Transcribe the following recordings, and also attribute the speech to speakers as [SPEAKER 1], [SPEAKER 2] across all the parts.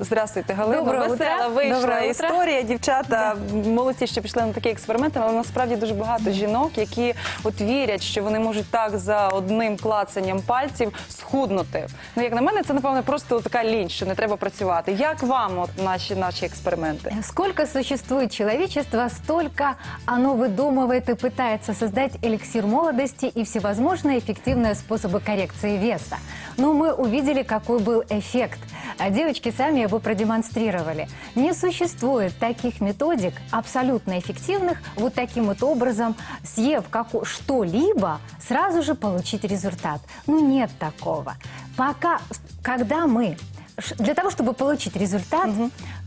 [SPEAKER 1] Здравствуйте, Галина.
[SPEAKER 2] Доброго
[SPEAKER 1] Весела
[SPEAKER 2] утра.
[SPEAKER 1] вийшла
[SPEAKER 2] Доброго утра.
[SPEAKER 1] історія. Дівчата молодці, що пішли на такі експерименти, але насправді дуже багато жінок, які от вірять, що вони можуть так за одним клацанням пальців схуднути. Ну, як на мене, це напевно просто така лінь, що не треба працювати. Як вам от наші наші експерименти?
[SPEAKER 2] Сколько существует человечество, столько оно выдумывает и пытается создать эликсир молодости и всевозможные эффективные способы коррекции веса. Но мы увидели, какой был эффект. А девочки сами его продемонстрировали. Не существует таких методик, абсолютно эффективных, вот таким вот образом, съев что-либо, сразу же получить результат. Ну, нет такого. Пока, когда мы Для того, чтобы получить результат,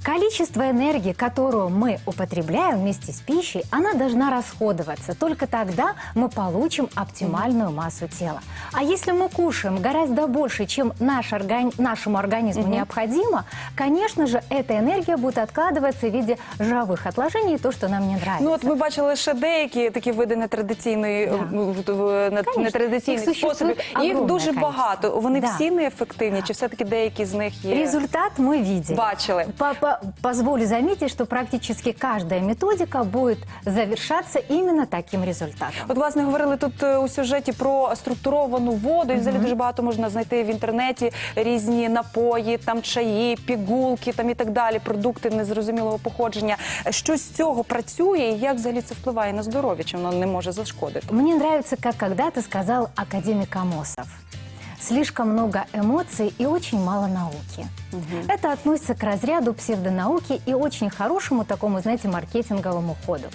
[SPEAKER 2] количество энергии, которую мы употребляем вместе с пищей, она должна расходоваться. Только тогда мы получим оптимальную массу тела. А если мы кушаем гораздо больше, чем наш органи- нашему организму необходимо, конечно же, эта энергия будет откладываться в виде жировых отложений, то, что нам не нравится.
[SPEAKER 1] Ну от ми бачили лише деякі такі види нетрадиційної
[SPEAKER 2] Да.
[SPEAKER 1] в- в- не-
[SPEAKER 2] Конечно.
[SPEAKER 1] нетрадиційних
[SPEAKER 2] Їх существує
[SPEAKER 1] способів. Їх
[SPEAKER 2] огромне
[SPEAKER 1] дуже
[SPEAKER 2] количество.
[SPEAKER 1] багато. Вони
[SPEAKER 2] Да.
[SPEAKER 1] всі неефективні, чи все таки деякі з них є
[SPEAKER 2] Результат мы видели.
[SPEAKER 1] бачили?
[SPEAKER 2] По- по- Позволю заметить, что практически каждая методика будет завершаться именно таким результатом.
[SPEAKER 1] От, власне, говорили тут е, у сюжеті про структуровану воду. І взагалі дуже багато можна знайти в інтернеті різні напої, там чаї, пігулки там і так далі, продукти незрозумілого походження. Що з цього працює і як взагалі це впливає на здоров'я? Чи воно не може зашкодити?
[SPEAKER 2] Мне нравится, как когда-то сказал академик Амосов. Слишком много эмоций и очень мало науки. Это относится к разряду псевдонауки и очень хорошему такому, знаете, маркетинговому ходу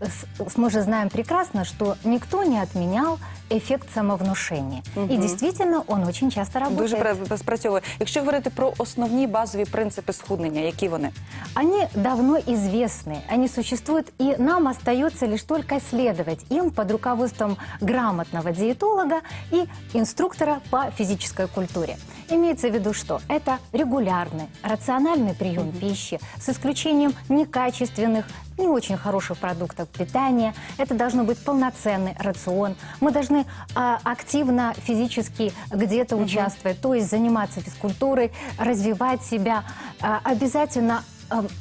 [SPEAKER 2] С- с- Мы же знаем прекрасно, что никто не отменял эффект самовнушения. И действительно, он очень часто работает.
[SPEAKER 1] Дуже пра- спрацьовує. Якщо говорити про основні базові принципи схуднення, які вони?
[SPEAKER 2] Они давно известны, они существуют, и нам остается лишь только следовать им под руководством грамотного диетолога и инструктора по физической культуре. Имеется в виду, что это регулярный, рациональный прием пищи с исключением некачественных, не очень хороших продуктов питания. Это должно быть полноценный рацион. Мы должны а, активно физически где-то участвовать, то есть заниматься физкультурой, развивать себя, а, обязательно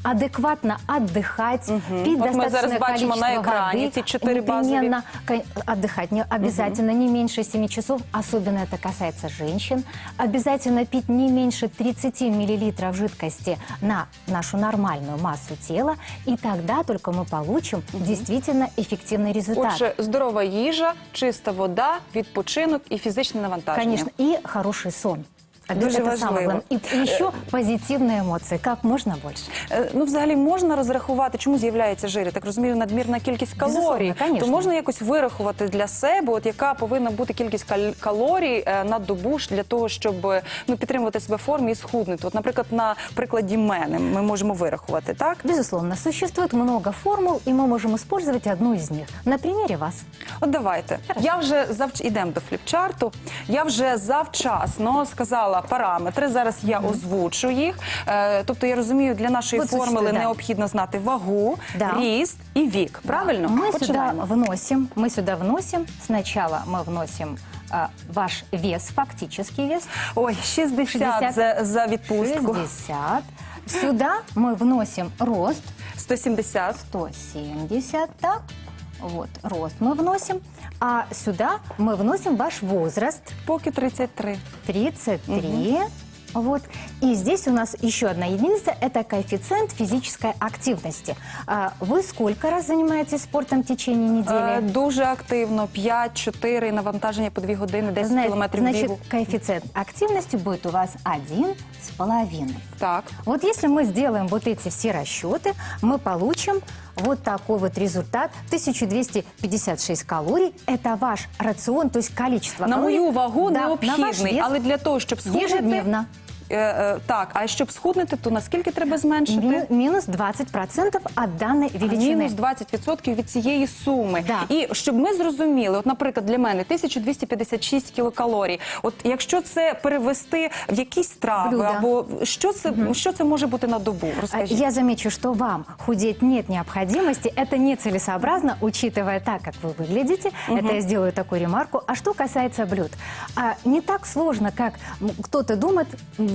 [SPEAKER 2] адекватно отдыхать, пить
[SPEAKER 1] Вот мы
[SPEAKER 2] достаточное
[SPEAKER 1] зараз бачимо на
[SPEAKER 2] количество
[SPEAKER 1] экране
[SPEAKER 2] воды,
[SPEAKER 1] эти четыре базовые.
[SPEAKER 2] непременно ко- отдыхать не, обязательно не меньше 7 часов, особенно это касается женщин. Обязательно пить не меньше 30 миллилитров жидкости на нашу нормальную массу тела, и тогда только мы получим действительно эффективный результат.
[SPEAKER 1] Отже, здорова їжа, чиста вода, відпочинок і фізичне навантаження.
[SPEAKER 2] Конечно, и хороший сон. Это,
[SPEAKER 1] Дуже
[SPEAKER 2] это самое
[SPEAKER 1] важливо.
[SPEAKER 2] главное. И еще позитивные эмоции, как можно больше.
[SPEAKER 1] Е, Ну, взагалі можна розрахувати, чому з'являється жир. Я так розумію, надмірна кількість калорій.
[SPEAKER 2] Безусловно, конечно.
[SPEAKER 1] То можна якось вирахувати для себе, от яка повинна бути кількість кал- калорій е, на добу ж для того, щоб е, ну, підтримувати себе в формі і схуднути. От, наприклад, на прикладі мене ми можемо вирахувати, так?
[SPEAKER 2] Безусловно, существует много формул, и мы можем использовать одну из них. На примере вас.
[SPEAKER 1] От давайте. Я вже завч... ідемо до фліпчарту. Я вже завчасно сказала параметри. Зараз я озвучу їх. Е, тобто я розумію, для нашої
[SPEAKER 2] От зачти,
[SPEAKER 1] формули
[SPEAKER 2] да.
[SPEAKER 1] необхідно знати вагу,
[SPEAKER 2] Да.
[SPEAKER 1] ріст і вік. Правильно?
[SPEAKER 2] Мы сюда
[SPEAKER 1] Починаємо.
[SPEAKER 2] вносим, мы сюда вносим, сначала мы вносим а, ваш вес, фактический вес,
[SPEAKER 1] Ой, 60,
[SPEAKER 2] 60.
[SPEAKER 1] за, за відпустку.
[SPEAKER 2] 60. Сюда мы вносим рост,
[SPEAKER 1] 170.
[SPEAKER 2] 170, так, вот, рост мы вносим, а сюда мы вносим ваш возраст,
[SPEAKER 1] Поки 33.
[SPEAKER 2] 33. Вот. И здесь у нас еще одна единица – это коэффициент физической активности. А Вы сколько раз занимаетесь спортом в течение недели?
[SPEAKER 1] Е, дуже активно. 5-4 навантаження по 2 години, 10
[SPEAKER 2] Зна-
[SPEAKER 1] кілометрів
[SPEAKER 2] Значит,
[SPEAKER 1] бігу.
[SPEAKER 2] коэффициент активности будет у вас один с половиной.
[SPEAKER 1] Так.
[SPEAKER 2] Вот если мы сделаем вот эти все расчеты, мы получим вот такой вот результат. 1256 калорий – это ваш рацион, то есть количество
[SPEAKER 1] На мою вагу
[SPEAKER 2] Да,
[SPEAKER 1] необхідний, але для того, щоб схуднути...
[SPEAKER 2] ежедневно
[SPEAKER 1] Е, е, так, а щоб схуднути, то наскільки треба зменшити?
[SPEAKER 2] Ми- Минус 20% от данной величины.
[SPEAKER 1] Мінус 20% від цієї суми.
[SPEAKER 2] Да.
[SPEAKER 1] І щоб ми зрозуміли, от, наприклад, для мене 1256 кілокалорій. От якщо це перевести в якісь страви,
[SPEAKER 2] Блюда.
[SPEAKER 1] або що це, що це може бути на добу?
[SPEAKER 2] А
[SPEAKER 1] Розкажіть.
[SPEAKER 2] Я замечу, что вам худеть нет необходимости. Это нецелесообразно, учитывая так, как вы выглядите. Это я сделаю такую ремарку. А что касается блюд? А, не так сложно, как м, кто-то думает,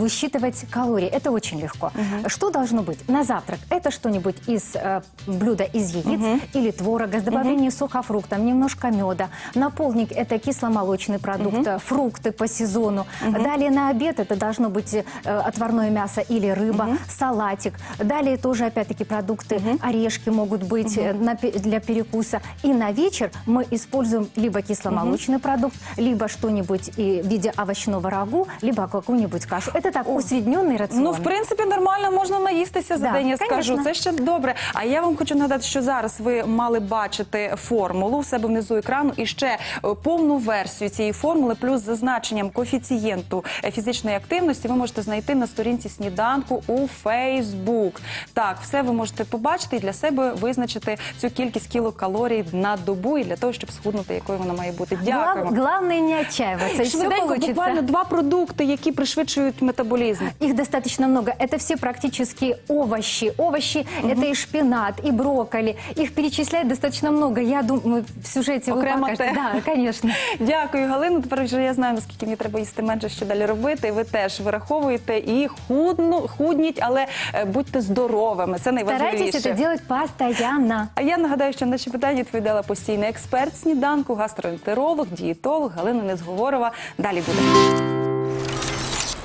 [SPEAKER 2] высчитывать калории. Это очень легко. Что должно быть? На завтрак это что-нибудь из э, блюда из яиц или творога с добавлением сухофруктов, немножко меда. На полдник это кисломолочный продукт, э, фрукты по сезону. Далее на обед это должно быть э, отварное мясо или рыба, салатик. Далее тоже опять-таки продукты, орешки могут быть э, на для перекуса. И на вечер мы используем либо кисломолочный продукт, либо что-нибудь в виде овощного рагу, либо какую-нибудь кашу. Это так усредненный рацион.
[SPEAKER 1] Ну, в принципі, нормально можна наїстися за
[SPEAKER 2] Да,
[SPEAKER 1] день, я скажу. Це ще добре. А я вам хочу нагадати, що зараз ви мали бачити формулу в себе внизу екрану і ще е, повну версію цієї формули, плюс зазначенням коефіцієнту е, фізичної активності, ви можете знайти на сторінці сніданку у Фейсбук. Так, все ви можете побачити і для себе визначити цю кількість кілокалорій на добу і для того, щоб схуднути, якою вона має бути. Дякуємо.
[SPEAKER 2] Глав- главное не и
[SPEAKER 1] Швиденько, буквально два продукти, які пришвидшують метаболізм
[SPEAKER 2] Их достаточно много. Это все практически овощи. Овощи это и шпинат, и брокколи. Их перечислять достаточно много. Я думаю, в сюжете вы
[SPEAKER 1] Окремо
[SPEAKER 2] покажете.
[SPEAKER 1] те.
[SPEAKER 2] Да, конечно.
[SPEAKER 1] Дякую, Галину. Тепер вже я знаю, наскільки мені треба їсти менше, що далі робити. І ви теж вираховуєте і худну, худніть, але е, будьте здоровими. Це
[SPEAKER 2] Старайтесь
[SPEAKER 1] найважливіше.
[SPEAKER 2] это делать постоянно.
[SPEAKER 1] А я нагадаю, що на наші питання відповідала постійний експерт сніданку, гастроентеролог, дієтолог Галина Незговорова. Далі буде.